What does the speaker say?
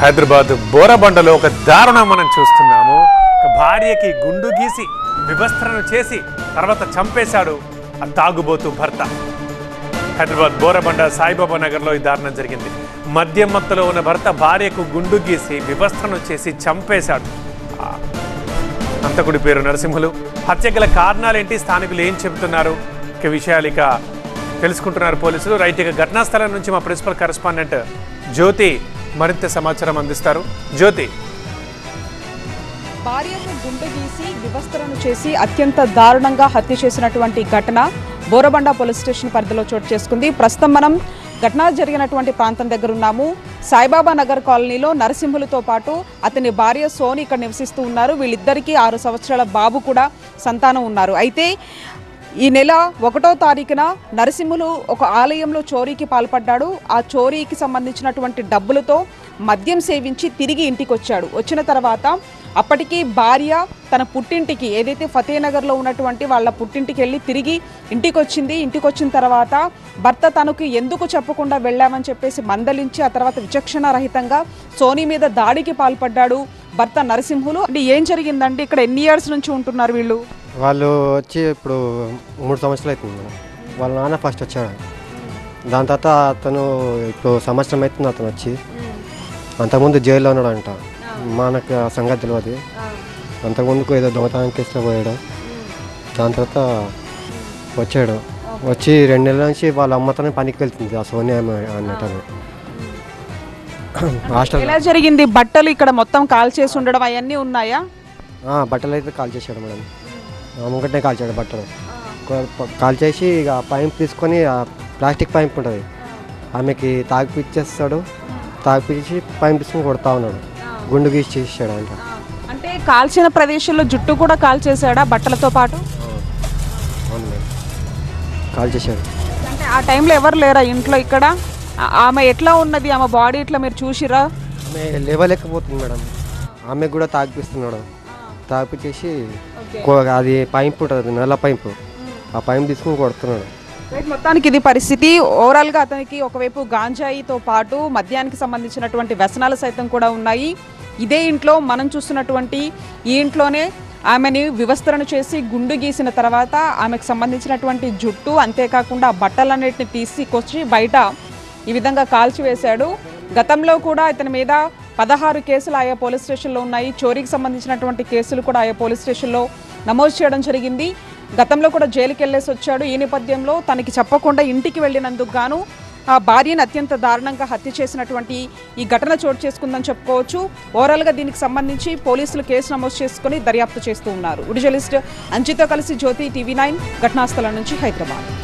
హైదరాబాద్ బోరబండలో ఒక దారుణం మనం చూస్తున్నాము. భార్యకి గుండు గీసి వివస్త్రను చేసి తర్వాత చంపేశాడు ఆ తాగుబోతు భర్త. హైదరాబాద్ బోరబండ సాయిబాబా నగర్లో ఈ దారుణం జరిగింది. మద్యం మత్తులో ఉన్న భర్త భార్యకు గుండు గీసి వివస్త్రను చేసి చంపేశాడు. అంతకుడి పేరు నరసింహులు. హత్య గల కారణాలేంటి? స్థానికులు ఏం చెబుతున్నారు? ఇక విషయాలు ఇక తెలుసుకుంటున్నారు పోలీసులు. రైట్ ఇక ఘటనా స్థలం నుంచి మా ప్రిన్సిపల్ కరెస్పాండెంట్ జ్యోతి మరింత సమాచారం అందిస్తారు. జ్యోతి. భార్యను గుండె గీసి వివస్త్రను చేసి అత్యంత దారుణంగా హత్య చేసినటువంటి ఘటన బోరబండ పోలీస్ స్టేషన్ పరిధిలో చోటు చేసుకుంది. ప్రస్తుతం మనం ఘటన జరిగినటువంటి ప్రాంతం దగ్గర ఉన్నాము. సాయిబాబా నగర్ కాలనీలో నరసింహులతో పాటు అతని భార్య సోని ఇక్కడ నివసిస్తూ ఉన్నారు. వీళ్ళిద్దరికీ ఆరు సంవత్సరాల బాబు కూడా సంతానం ఉన్నారు. అయితే ఈ నెల ఒకటో తారీఖున నరసింహులు ఒక ఆలయంలో చోరీకి పాల్పడ్డాడు. ఆ చోరీకి సంబంధించినటువంటి డబ్బులతో మద్యం సేవించి తిరిగి ఇంటికి వచ్చాడు వచ్చిన తర్వాత అప్పటికి భార్య తన పుట్టింటికి ఏదైతే ఫతేనగర్లో ఉన్నటువంటి వాళ్ళ పుట్టింటికి వెళ్ళి తిరిగి ఇంటికి వచ్చింది ఇంటికి వచ్చిన తర్వాత భర్త తనకు ఎందుకు చెప్పకుండా వెళ్ళామని చెప్పేసి మందలించి ఆ తర్వాత విచక్షణ రహితంగా సోనీ మీద దాడికి పాల్పడ్డాడు భర్త నరసింహులు. అంటే ఏం జరిగిందండి? ఇక్కడ ఎన్ని ఇయర్స్ నుంచి ఉంటున్నారు వీళ్ళు? వాళ్ళు వచ్చి ఇప్పుడు మూడు సంవత్సరాలు అవుతుంది. మేడం వాళ్ళ నాన్న ఫస్ట్ వచ్చాడు. దాని తర్వాత అతను ఇప్పుడు సంవత్సరం అవుతుంది అతను వచ్చి. అంతకుముందు జైల్లో ఉన్నాడంట. మనకు ఆ సంగతి తెలియదు అంతకుముందుకు ఏదో దొంగతనం కేసులో పోయాడు. దాని తర్వాత వచ్చాడు. వచ్చి రెండు నెలల నుంచి వాళ్ళ అమ్మతోనే పనికి వెళ్తుంది. ఆ సోనియా అన్నట్టు హాస్టల్ ఎలా జరిగింది? బట్టలు ఇక్కడ మొత్తం కాల్ చేసి ఉండడం అవన్నీ ఉన్నాయా? బట్టలు అయితే కాల్ చేశాడు మేడం. అమ్మకట్నే కాల్చాడు బట్టలు. కొ- కాల్ చేసి ఇక పైప్ తీసుకొని ఆ ప్లాస్టిక్ పైప్ ఉంటుంది. ఆమెకి తాగిపిచ్చేస్తాడు తాగిపించి పైప్ తీసుకొని కొడతా ఉన్నాడు. గుండు గీసి చేసాడు అంట. అంటే కాల్చిన ప్రదేశంలో జుట్టు కూడా కాల్ చేశాడా బట్టలతో పాటు? అవును మేడం కాల్ చేశాడు. అంటే ఆ టైంలో ఎవరు లేరా ఇంట్లో ఇక్కడ? ఆమె ఎట్లా ఉన్నది? ఆమె బాడీ ఇట్లా మీరు చూసిరా ఆమె లేవలేకపోతుంది మేడం. ఆమెకు కూడా తాగిపిస్తున్నాడు తాగిపించేసి కొ- అది పైప్ ఉంటుంది నల్ల పైపు. ఆ పైప్ తీసుకొని కొడుతున్నాడు. మొత్తానికి ఇది పరిస్థితి. ఓవరాల్గా అతనికి ఒకవైపు గాంజాయితో పాటు మద్యానికి సంబంధించినటువంటి వ్యసనాలు సైతం కూడా ఉన్నాయి. ఇదే ఇంట్లో మనం చూస్తున్నటువంటి ఈ ఇంట్లోనే ఆమెని వివస్త్రణ చేసి గుండు గీసిన తర్వాత ఆమెకు సంబంధించినటువంటి జుట్టు అంతేకాకుండా ఆ బట్టలన్నిటిని తీసుకొచ్చి బయట ఈ విధంగా కాల్చివేశాడు. గతంలో కూడా ఇతని మీద పదహారు కేసులు ఆయా పోలీస్ స్టేషన్లో ఉన్నాయి. చోరీకి సంబంధించినటువంటి కేసులు కూడా ఆయా పోలీస్ స్టేషన్లో నమోదు చేయడం జరిగింది. గతంలో కూడా జైలుకి వెళ్ళేసి వచ్చాడు. ఈ నేపథ్యంలో తనకి చెప్పకుండా ఇంటికి వెళ్ళినందుకు గాను ఆ భార్యను అత్యంత దారుణంగా హత్య చేసినటువంటి ఈ ఘటన చోటు చేసుకుందని చెప్పుకోవచ్చు. ఓవరాల్గా దీనికి సంబంధించి పోలీసులు కేసు నమోదు చేసుకుని దర్యాప్తు చేస్తూ ఉన్నారు. ఉడి జర్నలిస్ట్ అంజితో కలిసి జ్యోతి టీవీ నైన్ ఘటనాస్థలం నుంచి హైదరాబాద్.